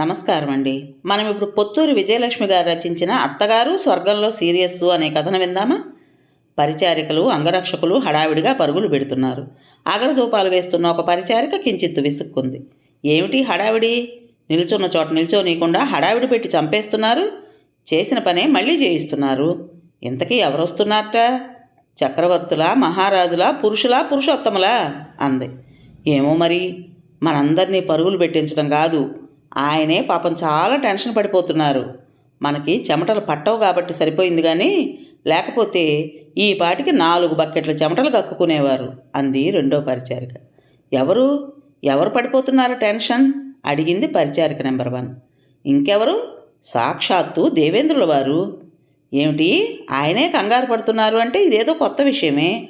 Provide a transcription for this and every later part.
నమస్కారం అండి మనం ఇప్పుడు పొత్తూరు విజయలక్ష్మి గారు రచించిన అత్తగారు స్వర్గంలో సీరియస్సు అనే కథను విందామా? పరిచారికలు అంగరక్షకులు హడావిడిగా పరుగులు పెడుతున్నారు. అగరధూపాలు వేస్తున్న ఒక పరిచారిక కించిత్తు విసుక్కుంది. ఏమిటి హడావిడి? నిల్చున్న చోట నిల్చోనీయకుండా హడావిడి పెట్టి చంపేస్తున్నారు? చేసిన పనే మళ్ళీ చేయిస్తున్నారు. ఇంతకీ ఎవరొస్తున్నారట? చక్రవర్తులా మహారాజులా పురుషులా పురుషోత్తములా? అంది. ఏమో మరి మనందరినీ పరుగులు పెట్టించడం కాదు. ఆయనే పాపం చాలా టెన్షన్ పడిపోతున్నారు. మనకి చెమటలు పట్టవు కాబట్టి సరిపోయింది కానీ లేకపోతే ఈ పాటికి నాలుగు బకెట్ల చెమటలు కక్కుకునేవారు అంది రెండో పరిచారిక. ఎవరు? ఎవరు పడిపోతున్నారు టెన్షన్? అడిగింది పరిచారిక నెంబర్ వన్. ఇంకెవరు? సాక్షాత్తు దేవేంద్రుల వారు. ఏమిటి? ఆయనే కంగారు పడుతున్నారు అంటే ఇదేదో కొత్త విషయమే.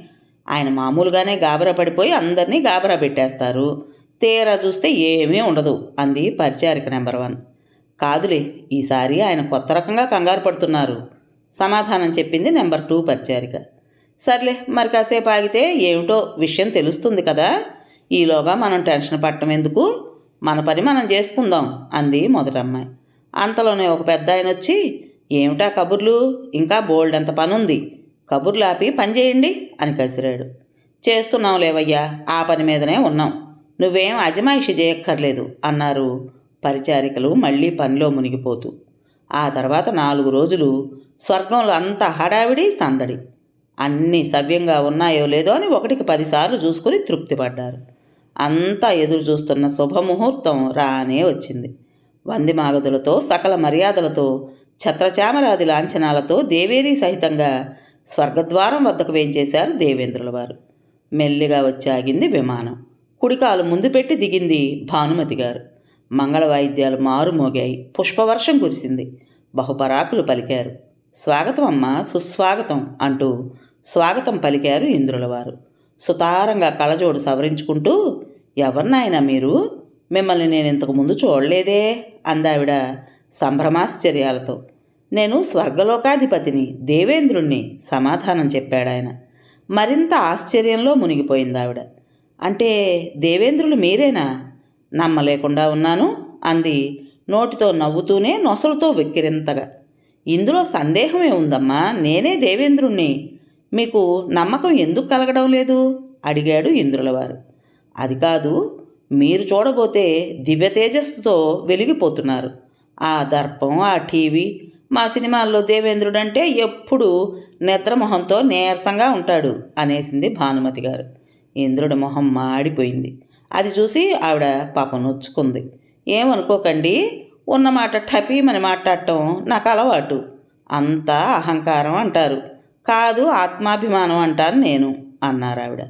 ఆయన మామూలుగానే గాబరా పడిపోయి అందరినీ గాబరా పెట్టేస్తారు. తీరా చూస్తే ఏమీ ఉండదు అంది పరిచారిక నెంబర్ వన్. కాదులే ఈసారి ఆయన కొత్త రకంగా కంగారు పడుతున్నారు సమాధానం చెప్పింది నెంబర్ టూ పరిచారిక. సర్లే మరి కాసేపు ఆగితే ఏమిటో విషయం తెలుస్తుంది కదా ఈలోగా మనం టెన్షన్ పట్టడం ఎందుకు? మన పని మనం చేసుకుందాం అంది మొదటమ్మాయి. అంతలోనే ఒక పెద్ద ఆయన వచ్చి ఏమిటా కబుర్లు? ఇంకా బోల్డ్ ఎంత పని ఉంది కబుర్లు ఆపి పని చేయండి అని కసిరాడు. చేస్తున్నాం లేవయ్యా ఆ పని మీదనే ఉన్నాం. నువ్వేం అజమాయిషి చేయక్కర్లేదు అన్నారు. పరిచారికలు మళ్ళీ పనిలో మునిగిపోతూ. ఆ తర్వాత నాలుగు రోజులు స్వర్గంలో అంత హడావిడి సందడి. అన్నీ సవ్యంగా ఉన్నాయో లేదో అని ఒకటికి పదిసార్లు చూసుకుని తృప్తిపడ్డారు. అంతా ఎదురు చూస్తున్న శుభముహూర్తం రానే వచ్చింది. వంది మాగదులతో సకల మర్యాదలతో ఛత్రచామరాది లాంఛనాలతో దేవేరీ సహితంగా స్వర్గద్వారం వద్దకు వేంచేశారు దేవేంద్రుల వారు. మెల్లిగా వచ్చి ఆగింది విమానం. కుడికాలు ముందు పెట్టి దిగింది భానుమతి గారు. మంగళ వాయిద్యాలు మారుమోగాయి. పుష్పవర్షం కురిసింది. బహుపరాకులు పలికారు. స్వాగతం అమ్మా సుస్వాగతం అంటూ స్వాగతం పలికారు ఇంద్రుల వారు సుతారంగా కళ్ళజోడు సవరించుకుంటూ ఎవరినాయనా మీరు? మిమ్మల్ని నేను ఇంతకు ముందు చూడలేదే అందావిడ సంభ్రమాశ్చర్యాలతో. నేను స్వర్గలోకాధిపతిని దేవేంద్రుణ్ణి సమాధానం చెప్పాడాయన. మరింత ఆశ్చర్యంలో మునిగిపోయింది ఆవిడ అంటే దేవేంద్రులు మీరేనా? నమ్మలేకుండా ఉన్నాను అంది. నోటితో నవ్వుతూనే నొసలుతో వెక్కిరింతగా. ఇందులో సందేహమే ఉందమ్మా నేనే దేవేంద్రుణ్ణి. మీకు నమ్మకం ఎందుకు కలగడం లేదు? అడిగాడు ఇంద్రులవారు. అది కాదు మీరు చూడబోతే దివ్య తేజస్సుతో వెలిగిపోతున్నారు. ఆ దర్పం ఆ టీవీ మా సినిమాల్లో దేవేంద్రుడంటే ఎప్పుడు నిద్రమొహంతో నీరసంగా ఉంటాడు అనేసింది భానుమతి గారు. ఇంద్రుడి మొహం మాడిపోయింది. అది చూసి ఆవిడ పాపం నొచ్చుకుంది. ఏమనుకోకండి ఉన్నమాట టపీమని మాట్లాడటం నాకు అలవాటు. అంతా అహంకారం అంటారు. కాదు ఆత్మాభిమానం అంటాను నేను అన్నారు ఆవిడ.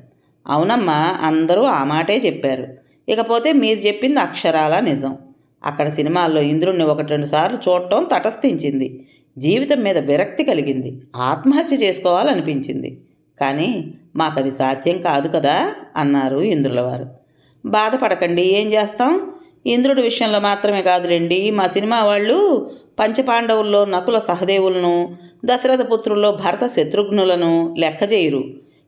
అవునమ్మా అందరూ ఆ మాటే చెప్పారు. ఇకపోతే మీరు చెప్పింది అక్షరాల నిజం. అక్కడ సినిమాల్లో ఇంద్రుణ్ణి ఒకటి రెండు సార్లు చూడటం తటస్థించింది. జీవితం మీద విరక్తి కలిగింది. ఆత్మహత్య చేసుకోవాలనిపించింది. కానీ మాకది సాధ్యం కాదు కదా అన్నారు ఇంద్రులవారు. బాధపడకండి ఏం చేస్తాం? ఇంద్రుడి విషయంలో మాత్రమే కాదులేండి. మా సినిమా వాళ్ళు పంచపాండవుల్లో నకుల సహదేవులను దశరథ పుత్రుల్లో భరత శత్రుఘ్నులను లెక్క చేయరు.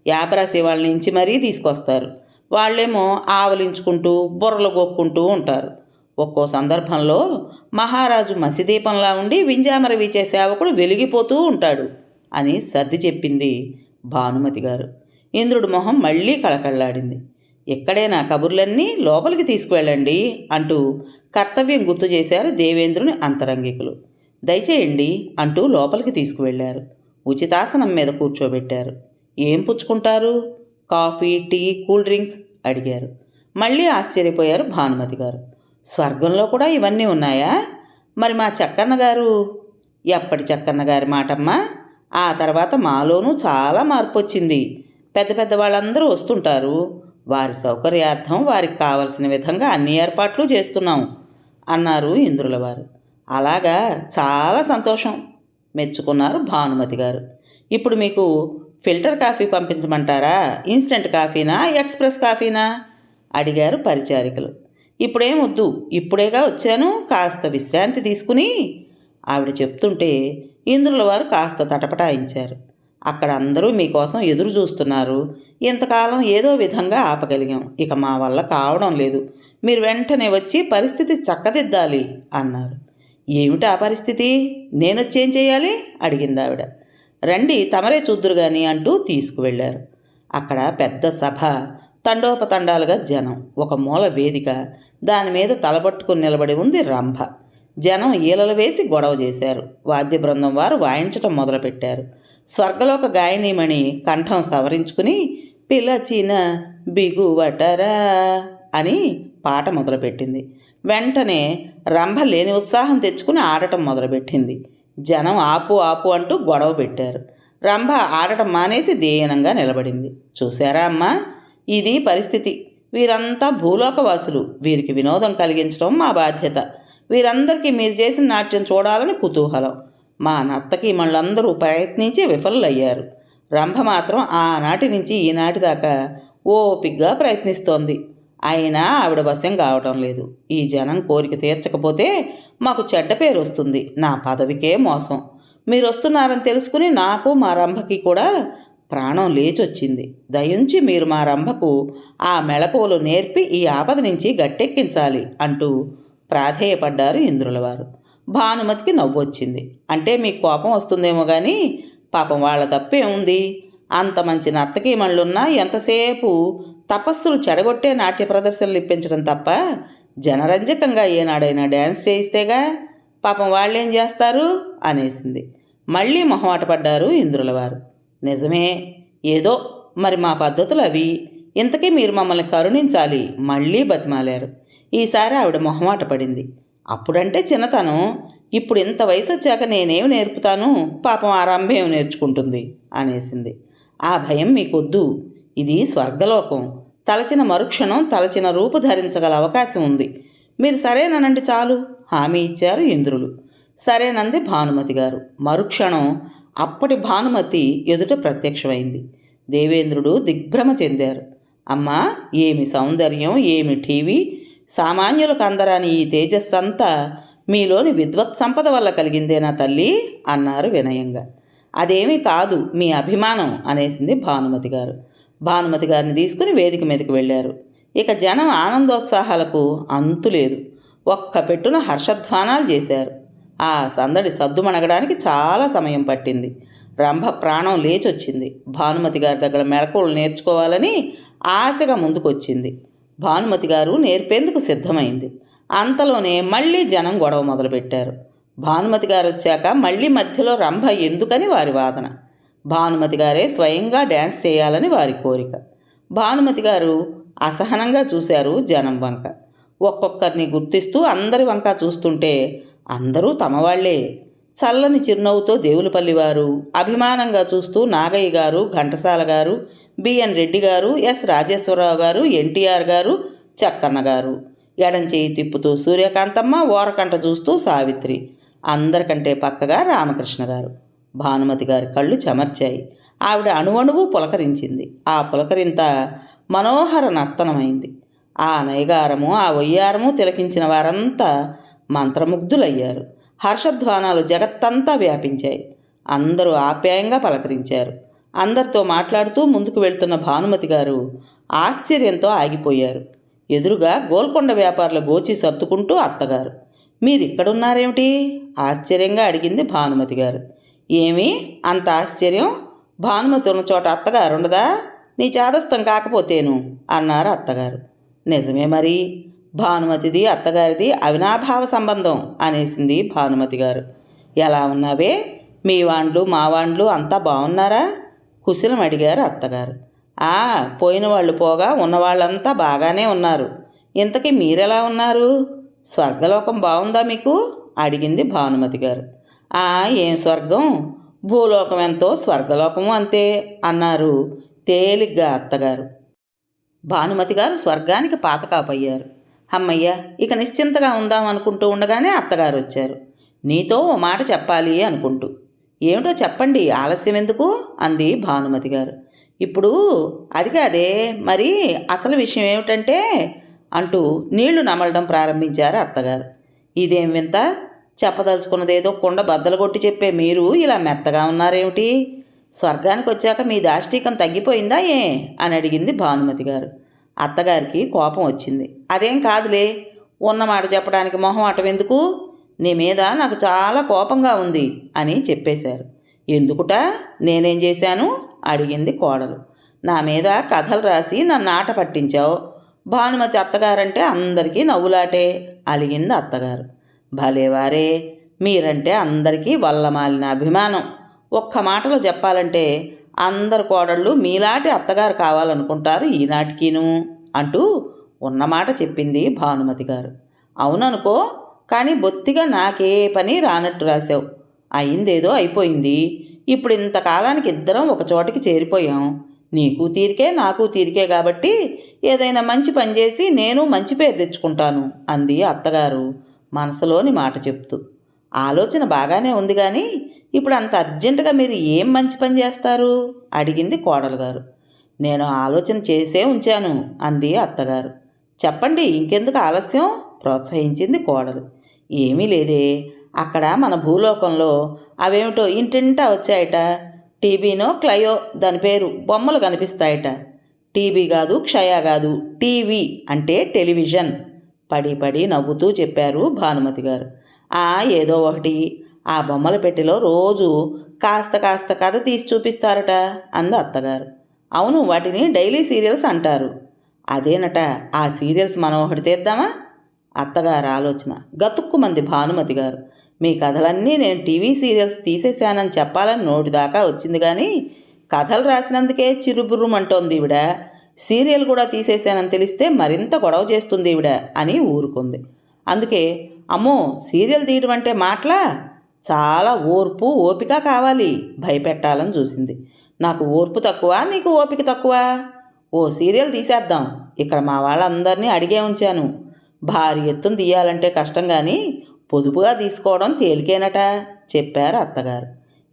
యాపరాశి వాళ్ళ నుంచి మరీ తీసుకొస్తారు. వాళ్ళేమో ఆవలించుకుంటూ బుర్రలు గొక్కుంటూ ఉంటారు. ఒక్కో సందర్భంలో మహారాజు మసిదీపంలా ఉండి వింజామర వీచే సేవకుడు వెలిగిపోతూ ఉంటాడు అని సర్ది చెప్పింది భానుమతి గారు. ఇంద్రుడి మొహం మళ్ళీ కళకళ్ళాడింది ఎక్కడైనా కబుర్లన్నీ లోపలికి తీసుకువెళ్ళండి అంటూ కర్తవ్యం గుర్తు చేశారు దేవేంద్రుని అంతరంగికులు. దయచేయండి అంటూ లోపలికి తీసుకువెళ్ళారు. ఉచితాసనం మీద కూర్చోబెట్టారు. ఏం పుచ్చుకుంటారు? Coffee tea cool drink? అడిగారు. మళ్ళీ ఆశ్చర్యపోయారు భానుమతి గారు. స్వర్గంలో కూడా ఇవన్నీ ఉన్నాయా? మరి మా చక్కన్న గారు ఎప్పటి చక్కన్న గారి మాటమ్మా? ఆ తర్వాత మాలోనూ చాలా మార్పు వచ్చింది పెద్ద పెద్ద వాళ్ళందరూ వస్తుంటారు. వారి సౌకర్యార్థం వారికి కావలసిన విధంగా అన్ని ఏర్పాట్లు చేస్తున్నాం అన్నారు ఇంద్రుల వారు. అలాగా చాలా సంతోషం. మెచ్చుకున్నారు భానుమతి గారు. ఇప్పుడు మీకు ఫిల్టర్ కాఫీ పంపించమంటారా? ఇన్స్టెంట్ కాఫీనా? ఎక్స్ప్రెస్ కాఫీనా? అడిగారు పరిచారికలు. ఇప్పుడేం వద్దు. ఇప్పుడేగా వచ్చాను. కాస్త విశ్రాంతి తీసుకుని ఆవిడ చెప్తుంటే ఇంద్రుల వారు కాస్త తటపటాయించారు. అక్కడ అందరూ మీకోసం ఎదురు చూస్తున్నారు. ఇంతకాలం ఏదో విధంగా ఆపగలిగాం. ఇక మా వల్ల కావడం లేదు. మీరు వెంటనే వచ్చి పరిస్థితి చక్కదిద్దాలి అన్నారు. ఏమిటి ఆ పరిస్థితి? నేనొచ్చేం చేయాలి? అడిగింది ఆవిడ రండి తమరే చూద్దురు గాని అంటూ తీసుకువెళ్ళారు. అక్కడ పెద్ద సభ తండోపతండాలుగా జనం ఒక మూల వేదిక దాని మీద తలపట్టుకుని నిలబడి ఉంది రంభ. జనం ఈలలు వేసి గొడవ చేశారు. వాద్య బృందం వారు వాయించటం మొదలుపెట్టారు. స్వర్గలోక గాయనీమణి కంఠం సవరించుకుని పిలచిన బిగువటరా అని పాట మొదలుపెట్టింది. వెంటనే రంభ లేని ఉత్సాహం తెచ్చుకుని ఆడటం మొదలుపెట్టింది. జనం ఆపు ఆపు అంటూ గొడవ పెట్టారు. రంభ ఆడటం మానేసి దీనంగా నిలబడింది. చూశారా అమ్మా ఇది పరిస్థితి. వీరంతా భూలోకవాసులు. వీరికి వినోదం కలిగించడం మా బాధ్యత. వీరందరికీ మీరు చేసిన నాట్యం చూడాలని కుతూహలం. మా నర్తకి మళ్ళందరూ ప్రయత్నించి విఫలయ్యారు రంభ మాత్రం ఆనాటి నుంచి ఈనాటి దాకా ఓపిగ్గా ప్రయత్నిస్తోంది. అయినా ఆవిడ వశం కావడం లేదు. ఈ జనం కోరిక తీర్చకపోతే మాకు చెడ్డ పేరు వస్తుంది. నా పదవికే మోసం. మీరు వస్తున్నారని తెలుసుకుని నాకు మా రంభకి కూడా ప్రాణం లేచొచ్చింది. దయుంచి మీరు మా రంభకు ఆ మెళకువలు నేర్పి ఈ ఆపద నుంచి గట్టెక్కించాలి అంటూ ప్రాధేయపడ్డారు ఇంద్రులవారు. భానుమతికి నవ్వొచ్చింది. అంటే మీకు కోపం వస్తుందేమో కానీ పాపం వాళ్ళ తప్పే ఉంది. అంత మంచి నర్తకీమణులున్నా ఎంతసేపు తపస్సులు చెడగొట్టే నాట్య ప్రదర్శనలు ఇప్పించడం తప్ప జనరంజకంగా ఏనాడైనా డ్యాన్స్ చేయిస్తేగా పాపం వాళ్ళేం చేస్తారు? అనేసింది. మళ్ళీ మొహమాట పడ్డారు ఇంద్రులవారు. నిజమే ఏదో మరి మా పద్ధతులు అవి. ఇంతకీ మీరు మమ్మల్ని కరుణించాలి మళ్ళీ బతిమాలారు. ఈసారి ఆవిడ మొహమాట పడింది. అప్పుడంటే చిన్నతనం. ఇప్పుడు ఇంత వయసు వచ్చాక నేనేమి నేర్పుతాను? పాపం ఆ నేర్చుకుంటుంది? అనేసింది. ఆ భయం మీకొద్దు. ఇది స్వర్గలోకం. తలచిన మరుక్షణం తలచిన రూపు ధరించగల అవకాశం ఉంది. మీరు సరేననండి చాలు హామీ ఇచ్చారు ఇంద్రులు. సరేనంది భానుమతి గారు. మరుక్షణం అప్పటి భానుమతి ఎదుట ప్రత్యక్షమైంది. దేవేంద్రుడు దిగ్భ్రమ చెందారు. అమ్మా ఏమి సౌందర్యం ఏమి టీవీ? సామాన్యులకు అందరాని ఈ తేజస్సంతా మీలోని విద్వత్ సంపద వల్ల కలిగిందేనా తల్లి? అన్నారు వినయంగా. అదేమీ కాదు మీ అభిమానం అనేసింది భానుమతి గారు. భానుమతి గారిని తీసుకుని వేదిక మీదకి వెళ్ళారు. ఇక జనం ఆనందోత్సాహాలకు అంతు లేదు. ఒక్క పెట్టున హర్షధ్వానాలు చేశారు. ఆ సందడి సద్దుమణగడానికి చాలా సమయం పట్టింది. రంభ ప్రాణం లేచొచ్చింది. భానుమతి గారి దగ్గర మెళకువలు నేర్చుకోవాలని ఆశగా ముందుకొచ్చింది. భానుమతి గారు నేర్పేందుకు సిద్ధమైంది. అంతలోనే మళ్ళీ జనం గొడవ మొదలుపెట్టారు. భానుమతి గారు వచ్చాక మళ్ళీ మధ్యలో రంభ ఎందుకని వారి వాదన. భానుమతి గారే స్వయంగా డ్యాన్స్ చేయాలని వారి కోరిక. భానుమతి గారు అసహనంగా చూశారు జనం వంక. ఒక్కొక్కరిని గుర్తిస్తూ అందరి వంక చూస్తుంటే అందరూ తమవాళ్ళే. చల్లని చిరునవ్వుతో దేవులపల్లివారు. అభిమానంగా చూస్తూ నాగయ్య గారు ఘంటసాల గారు బిఎన్ రెడ్డి గారు ఎస్. రాజేశ్వరరావు గారు ఎన్టీఆర్ గారు చక్కన్న గారు. ఎడం చేయి తిప్పుతూ సూర్యకాంతమ్మ ఓరకంట చూస్తూ సావిత్రి. అందరికంటే పక్కగా రామకృష్ణ గారు. భానుమతి గారి కళ్ళు చెమర్చాయి. ఆవిడ అణువణువు పులకరించింది. ఆ పులకరింత మనోహర నర్తనమైంది. ఆ నయగారము ఆ వయ్యారము తిలకించిన వారంతా మంత్రముగ్ధులయ్యారు. హర్షధ్వానాలు జగత్తంతా వ్యాపించాయి. అందరూ ఆప్యాయంగా పలకరించారు. అందరితో మాట్లాడుతూ ముందుకు వెళ్తున్న భానుమతి గారు ఆశ్చర్యంతో ఆగిపోయారు. ఎదురుగా గోల్కొండ వ్యాపారుల గోచి సర్దుకుంటూ అత్తగారు. మీరిక్కడున్నారేమిటి? ఆశ్చర్యంగా అడిగింది భానుమతి గారు. ఏమి? అంత ఆశ్చర్యం? భానుమతి ఉన్న చోట అత్తగారు ఉండదా నీ చాదస్తం కాకపోతేను అన్నారు అత్తగారు. నిజమే మరి. భానుమతిది అత్తగారిది అవినాభావ సంబంధం అనేసింది భానుమతి గారు. ఎలా ఉన్నావే? మీ వాండ్లు మా వాండ్లు అంతా బాగున్నారా కుశలం అడిగారు అత్తగారు. ఆ పోయిన వాళ్ళు పోగా ఉన్నవాళ్ళంతా బాగానే ఉన్నారు. ఇంతకీ మీరెలా ఉన్నారు? స్వర్గలోకం బాగుందా మీకు? అడిగింది భానుమతి గారు. ఆ ఏం స్వర్గం? భూలోకం ఎంతో స్వర్గలోకము అంతే అన్నారు తేలిగ్గా అత్తగారు. భానుమతి గారు స్వర్గానికి పాతకాపయ్యారు. అమ్మయ్య ఇక నిశ్చింతగా ఉందాం అనుకుంటూ ఉండగానే అత్తగారు వచ్చారు. నీతో ఓ మాట చెప్పాలి అనుకుంటూ. ఏమిటో చెప్పండి ఆలస్యం ఎందుకు? అంది భానుమతి గారు. ఇప్పుడు అది కాదే మరి అసలు విషయం ఏమిటంటే అంటూ నీళ్ళు నమలడం ప్రారంభించారు అత్తగారు. ఇదేం వింత? చెప్పదలుచుకున్నదేదో కుండ బద్దలు కొట్టి చెప్పే మీరు ఇలా మెత్తగా ఉన్నారేమిటి? స్వర్గానికి వచ్చాక మీ దాష్టీకం తగ్గిపోయిందా ఏ? అని అడిగింది భానుమతి గారు. అత్తగారికి కోపం వచ్చింది. అదేం కాదులే ఉన్నమాట చెప్పడానికి మొహం అటవెందుకు ఎందుకు? నీ మీద నాకు చాలా కోపంగా ఉంది అని చెప్పేశారు. ఎందుకుట? నేనేం చేశాను? అడిగింది కోడలు. నా మీద కథలు రాసి నన్ను ఆట పట్టించావు. భానుమతి అత్తగారంటే అందరికీ నవ్వులాటే అలిగింది అత్తగారు. భలేవారే మీరంటే అందరికీ వల్లమాలిన అభిమానం. ఒక్క మాటలో చెప్పాలంటే అందరు కోడళ్ళు మీలాంటి అత్తగారు కావాలనుకుంటారు ఈనాటికిను అంటూ ఉన్నమాట చెప్పింది భానుమతి గారు. అవుననుకో కానీ బొత్తిగా నాకే పని రానట్టు రాశావు. అయిందేదో అయిపోయింది. ఇప్పుడు ఇంతకాలానికి ఇద్దరం ఒక చోటికి చేరిపోయాం. నీకు తీరికే నాకు తీరికే కాబట్టి ఏదైనా మంచి పని చేసి నేను మంచి పేరు తెచ్చుకుంటాను అంది అత్తగారు మనసులోని మాట చెప్తూ. ఆలోచన బాగానే ఉంది కానీ ఇప్పుడు అంత అర్జెంటుగా మీరు ఏం మంచి పని చేస్తారు? అడిగింది కోడలు గారు. నేను ఆలోచన చేసే ఉంచాను అంది అత్తగారు. చెప్పండి ఇంకెందుకు ఆలస్యం? ప్రోత్సహించింది కోడలు. ఏమీ లేదే. అక్కడ మన భూలోకంలో అవేమిటో ఇంటింటా వచ్చాయట. టీబీనో క్లయో దాని పేరు బొమ్మలు కనిపిస్తాయట. టీబీ కాదు క్షయ కాదు టీవీ అంటే టెలివిజన్. పడి పడి నవ్వుతూ చెప్పారు భానుమతి గారు. ఆ ఏదో ఒకటి. ఆ బొమ్మల పెట్టెలో రోజు కాస్త కాస్త కథ తీసి చూపిస్తారట అంది అత్తగారు. అవును వాటిని డైలీ సీరియల్స్ అంటారు. అదేనట ఆ సీరియల్స్ మనం ఒకటి తీద్దామా? అత్తగారు ఆలోచన. గతుక్కుమంది భానుమతి గారు. మీ కథలన్నీ నేను టీవీ సీరియల్స్ తీసేశానని చెప్పాలని నోటి దాకా వచ్చింది కానీ కథలు రాసినందుకే చిరుబుర్రుమంటోంది ఈవిడ. సీరియల్ కూడా తీసేశానని తెలిస్తే మరింత గొడవ చేస్తుంది ఈవిడ అని ఊరుకుంది. అందుకే అమ్మో సీరియల్ తీయడం అంటే మాటలా? చాలా ఓర్పు ఓపిక కావాలి. భయపెట్టాలని చూసింది. నాకు ఓర్పు తక్కువ నీకు ఓపిక తక్కువ? ఓ సీరియల్ తీసేద్దాం. ఇక్కడ మా వాళ్ళందరినీ అడిగే ఉంచాను. భారీ ఎత్తును తీయాలంటే కష్టం కానీ పొదుపుగా తీసుకోవడం తేలికేనట చెప్పారు అత్తగారు.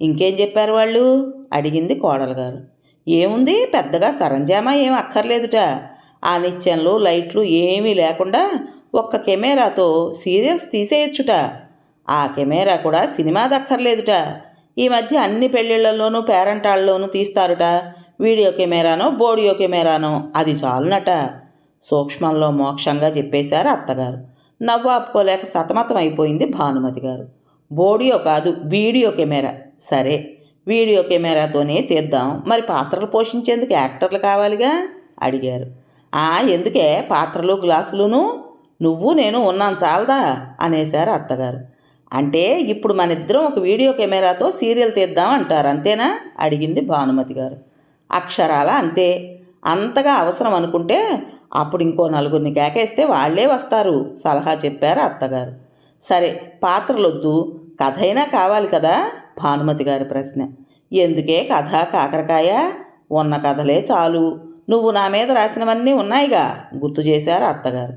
ఇంకేం చెప్పారు వాళ్ళు? అడిగింది కోడలుగారు ఏముంది? పెద్దగా సరంజామా ఏం అక్కర్లేదుట. ఆ నిత్యంలో లైట్లు ఏమీ లేకుండా ఒక్క కెమెరాతో సీరియల్స్ తీసేయచ్చుట. ఆ కెమెరా కూడా సినిమా దక్కర్లేదుట. ఈ మధ్య అన్ని పెళ్ళిళ్ళల్లోనూ పేరంటాళ్ళలోనూ తీస్తారుట. వీడియో కెమెరానో బోడియో కెమెరానో. అది చాలునట. సూక్ష్మంలో మోక్షంగా చెప్పేశారు అత్తగారు. నవ్వు ఆపుకోలేక సతమతం అయిపోయింది భానుమతి గారు. బోడియో కాదు వీడియో కెమెరా. సరే వీడియో కెమెరాతోనే తీద్దాం. మరి పాత్రలు పోషించేందుకు యాక్టర్లు కావాలిగా? అడిగారు. ఆ ఎందుకే? పాత్రలు గ్లాసులును? నువ్వు నేను ఉన్నాను చాలదా? అనేశారు అత్తగారు. అంటే ఇప్పుడు మన ఇద్దరం ఒక వీడియో కెమెరాతో సీరియల్ తీద్దాం అంటారు అంతేనా? అడిగింది భానుమతి గారు. అక్షరాల? అంతే. అంతగా అవసరం అనుకుంటే అప్పుడు ఇంకో నలుగురిని కేకేస్తే వాళ్ళే వస్తారు సలహా చెప్పారు అత్తగారు. సరే పాత్రలొద్దు. కథ అయినా కావాలి కదా? భానుమతి గారి ప్రశ్న. ఎందుకే కథ? కాకరకాయ? ఉన్న కథలే చాలు. నువ్వు నా మీద రాసినవన్నీ ఉన్నాయిగా? గుర్తు చేశారు అత్తగారు.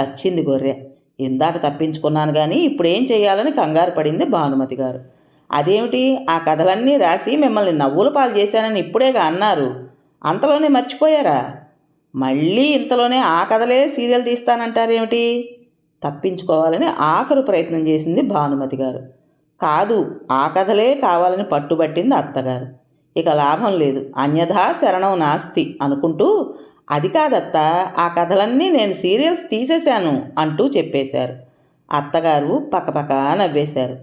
చచ్చింది గొర్రె. ఇందాక తప్పించుకున్నాను కానీ ఇప్పుడేం చేయాలని కంగారు పడింది భానుమతి గారు. అదేమిటి? ఆ కథలన్నీ రాసి మిమ్మల్ని నవ్వుల పాలు చేశానని ఇప్పుడేగా అన్నారు. అంతలోనే మర్చిపోయారా? మళ్ళీ ఇంతలోనే ఆ కథలే సీరియల్ తీస్తానంటారేమిటి? తప్పించుకోవాలని ఆఖరు ప్రయత్నం చేసింది భానుమతి గారు. కాదు ఆ కథలే కావాలని పట్టుబట్టింది అత్తగారు. ఇక లాభం లేదు. అన్యథా శరణం నాస్తి అనుకుంటూ అది కాదత్త ఆ కథలన్నీ నేను సీరియల్స్ తీసేశాను అంటూ చెప్పేశారు. అత్తగారు పక్కపక్క నవ్వేశారు.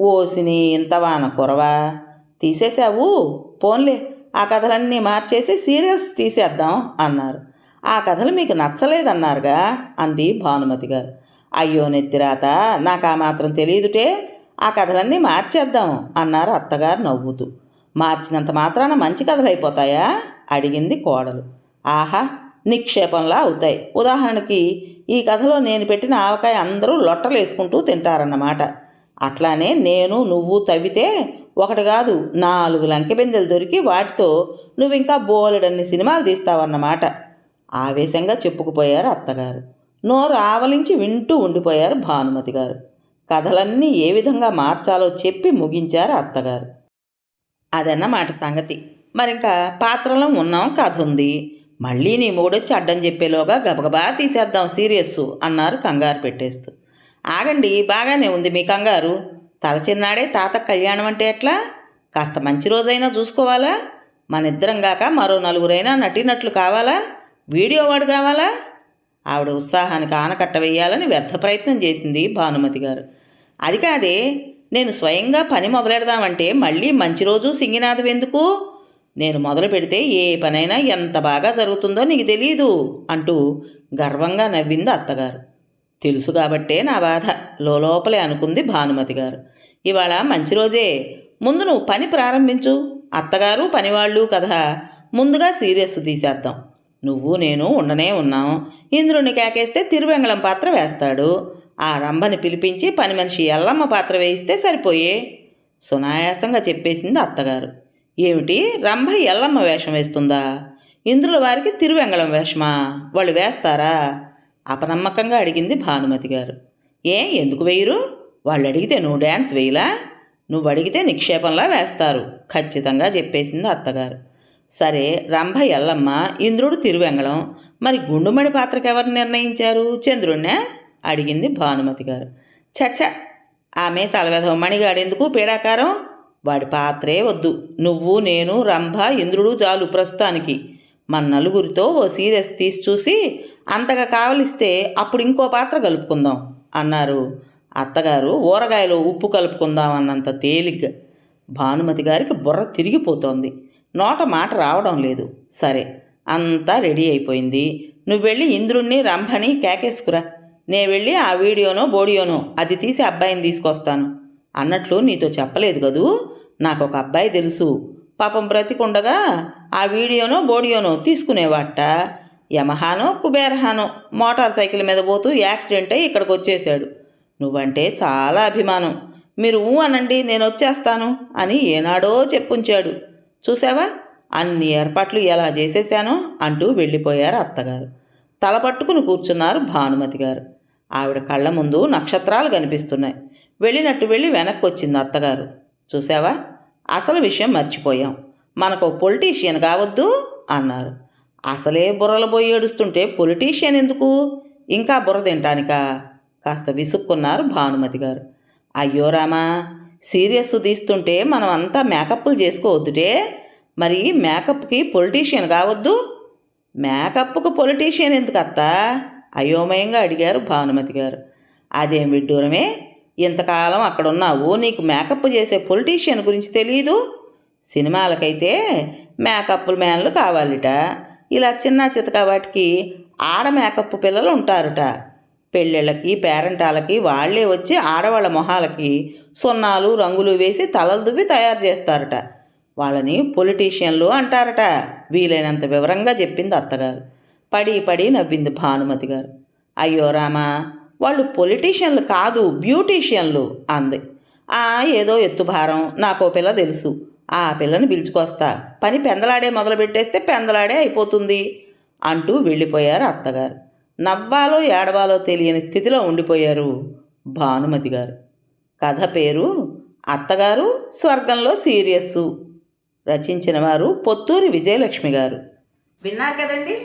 ఓసిని ఇంతవాన కురవా? తీసేశావు? పోన్లే ఆ కథలన్నీ మార్చేసి సీరియల్స్ తీసేద్దాం అన్నారు. ఆ కథలు మీకు నచ్చలేదన్నారుగా అంది భానుమతి గారు. అయ్యో నెత్తిరాత నాకు ఆ మాత్రం తెలియదుటే ఆ కథలన్నీ మార్చేద్దాం అన్నారు అత్తగారు నవ్వుతూ. మార్చినంత మాత్రాన మంచి కథలు అయిపోతాయా అడిగింది కోడలు. ఆహా నిక్షేపంలా అవుతాయి. ఉదాహరణకి ఈ కథలో నేను పెట్టిన ఆవకాయ అందరూ లొట్టలేసుకుంటూ తింటారన్నమాట. అట్లానే నేను నువ్వు తవ్వితే ఒకటి కాదు నాలుగు లంకెబిందెలు దొరికి వాటితో నువ్వు ఇంకా బోలెడన్ని సినిమాలు తీస్తావన్నమాట. ఆవేశంగా చెప్పుకుపోయారు అత్తగారు. నోరు ఆవలించి వింటూ ఉండిపోయారు భానుమతి గారు. కథలన్నీ ఏ విధంగా మార్చాలో చెప్పి ముగించారు అత్తగారు. అదన్నమాట సంగతి. మరింకా పాత్రలో ఉన్నాం కథ ఉంది. మళ్ళీ నీ మూడొచ్చి అడ్డం చెప్పేలోగా గబగబా తీసేద్దాం సీరియస్ అన్నారు కంగారు పెట్టేస్తూ. ఆగండి బాగానే ఉంది మీ కంగారు. తలచిన్నాడే తాత కళ్యాణం అంటే ఎట్లా? కాస్త మంచి రోజైనా చూసుకోవాలా? మన ఇద్దరం గాక మరో నలుగురైనా నటినట్లు కావాలా? వీడియో వాడు కావాలా? ఆవిడ ఉత్సాహానికి ఆనకట్ట వేయాలని వ్యర్థ ప్రయత్నం చేసింది భానుమతి గారు. అది కాదే నేను స్వయంగా పని మొదలెడదామంటే మళ్ళీ మంచి రోజు సింగినాథం ఎందుకు? నేను మొదలు పెడితే ఏ పనైనా ఎంత బాగా జరుగుతుందో నీకు తెలియదు అంటూ గర్వంగా నవ్వింది అత్తగారు. తెలుసు కాబట్టే నా బాధ లోపలే అనుకుంది భానుమతి గారు. ఇవాళ మంచి రోజే ముందు నువ్వు పని ప్రారంభించు. అత్తగారు పనివాళ్ళు కదా ముందుగా సీరియస్ తీసేద్దాం. నువ్వు నేను ఉండనే ఉన్నాం. ఇంద్రుని కేకేస్తే తిరువెంగళం పాత్ర వేస్తాడు. ఆ రంభని పిలిపించి పని మనిషి ఎల్లమ్మ పాత్ర వేయిస్తే సరిపోయే సునాయాసంగా చెప్పేసింది అత్తగారు. ఏమిటి? రంభ ఎల్లమ్మ వేషం వేస్తుందా? ఇంద్రుల వారికి తిరువెంగళం వేషమా? వాళ్ళు వేస్తారా? అపనమ్మకంగా అడిగింది భానుమతి గారు. ఏ ఎందుకు వేయరు? వాళ్ళు అడిగితే నువ్వు డ్యాన్స్ వేయలా? నువ్వు అడిగితే నిక్షేపంలా వేస్తారు ఖచ్చితంగా చెప్పేసింది అత్తగారు. సరే రంభ ఎల్లమ్మ ఇంద్రుడు తిరువెంగళం మరి గుండుమణి పాత్రకు ఎవరు నిర్ణయించారు? చంద్రుణ్ణే? అడిగింది భానుమతి గారు. చచ్చ ఆమె సలవేధం మణిగాడెందుకు పీడాకారం? వాడి పాత్రే వద్దు. నువ్వు నేను రంభ ఇంద్రుడు చాలు ప్రస్తుతానికి. మన నలుగురితో ఓ సీరియస్ తీసి చూసి అంతగా కావలిస్తే అప్పుడు ఇంకో పాత్ర కలుపుకుందాం అన్నారు. అత్తగారు ఊరగాయలో ఉప్పు కలుపుకుందాం అన్నంత తేలిగ్గా. భానుమతి గారికి బుర్ర తిరిగిపోతోంది. నోట మాట రావడం లేదు. సరే అంతా రెడీ అయిపోయింది. నువ్వు వెళ్ళి ఇంద్రుణ్ణి రంభని కేకేసుకురా. నే వెళ్ళి ఆ వీడియోనో బోడియోనో అది తీసి అబ్బాయిని తీసుకొస్తాను. అన్నట్లు నీతో చెప్పలేదు కదూ? నాకు ఒక అబ్బాయి తెలుసు. పాపం బ్రతికుండగా ఆ వీడియోనో బోడియోనో తీసుకునేవాట. యమహానో కుబేరహానో మోటార్ సైకిల్ మీద పోతూ యాక్సిడెంట్ అయి ఇక్కడికి వచ్చేసాడు నువ్వంటే చాలా అభిమానం. మీరు ఊ అనండి నేను వచ్చేస్తాను అని ఏనాడో చెప్పుంచాడు. చూసావా అన్ని ఏర్పాట్లు ఎలా చేసేసానో అంటూ వెళ్ళిపోయారు అత్తగారు. తల పట్టుకుని కూర్చున్నారు భానుమతి గారు. ఆవిడ కళ్ళ ముందు నక్షత్రాలు కనిపిస్తున్నాయి. వెళ్ళినట్టు వెళ్ళి వెనక్కి వచ్చింది అత్తగారు. చూసావా అసలు విషయం మర్చిపోయాం. మనకు పొలిటీషియన్ కావద్దు అన్నారు. అసలే బుర్రలు పోయి ఏడుస్తుంటే పొలిటీషియన్ ఎందుకు? ఇంకా బుర్ర తింటానికా? కాస్త విసుక్కున్నారు భానుమతి గారు. అయ్యో రామా సీరియస్ తీస్తుంటే మనం అంతా మేకప్లు చేసుకోవద్దుటే. మరి మేకప్కి పొలిటీషియన్ కావద్దు? మేకప్కు పొలిటీషియన్ ఎందుకు అయోమయంగా అడిగారు భానుమతి గారు. అదేం విడ్డూరమే? ఇంతకాలం అక్కడ ఉన్నావు నీకు మేకప్ చేసే పొలిటీషియన్ గురించి తెలియదు సినిమాలకైతే మేకప్ మ్యాన్లు కావాలిట. ఇలా చిన్న చితక వాటికి ఆడ మేకప్ పిల్లలు ఉంటారుట పెళ్ళిళ్ళకి పేరెంటాలకి వాళ్ళే వచ్చి ఆడవాళ్ళ మొహాలకి సున్నాలు రంగులు వేసి తలలు దువ్వి తయారు చేస్తారట. వాళ్ళని పొలిటీషియన్లు అంటారట. వీలైనంత వివరంగా చెప్పింది అత్తగారు. పడి పడి నవ్వింది భానుమతి గారు. అయ్యో రామా వాళ్ళు పొలిటీషియన్లు కాదు బ్యూటీషియన్లు అంది. ఆ ఏదో ఎత్తుభారం నాకో పిల్ల తెలుసు. ఆ పిల్లని పిలుచుకొస్తా. పని పెందలాడే మొదలుపెట్టేస్తే పెందలాడే అయిపోతుంది అంటూ వెళ్ళిపోయారు అత్తగారు. నవ్వాలో ఏడవాలో తెలియని స్థితిలో ఉండిపోయారు భానుమతి గారు. కథ పేరు అత్తగారు స్వర్గంలో సీరియస్సు. రచించిన వారు పొత్తూరి విజయలక్ష్మి గారు. విన్నారు కదండి?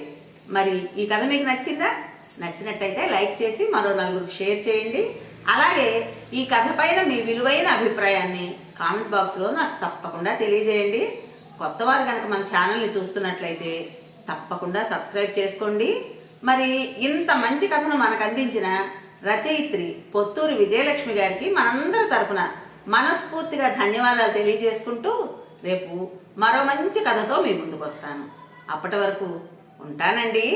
మరి ఈ కథ మీకు నచ్చిందా? నచ్చినట్టయితే లైక్ చేసి మరో నలుగురికి షేర్ చేయండి. అలాగే ఈ కథ పైన మీ విలువైన అభిప్రాయాన్ని కామెంట్ బాక్స్లో నాకు తప్పకుండా తెలియజేయండి. కొత్త వారు కనుక మన ఛానల్ని చూస్తున్నట్లయితే తప్పకుండా సబ్స్క్రైబ్ చేసుకోండి. మరి ఇంత మంచి కథను మనకు అందించిన రచయిత్రి పొత్తూరు విజయలక్ష్మి గారికి మనందరి తరఫున మనస్ఫూర్తిగా ధన్యవాదాలు తెలియజేసుకుంటూ రేపు మరో మంచి కథతో మీ ముందుకు వస్తాను. అప్పటి వరకు ఉంటానండి.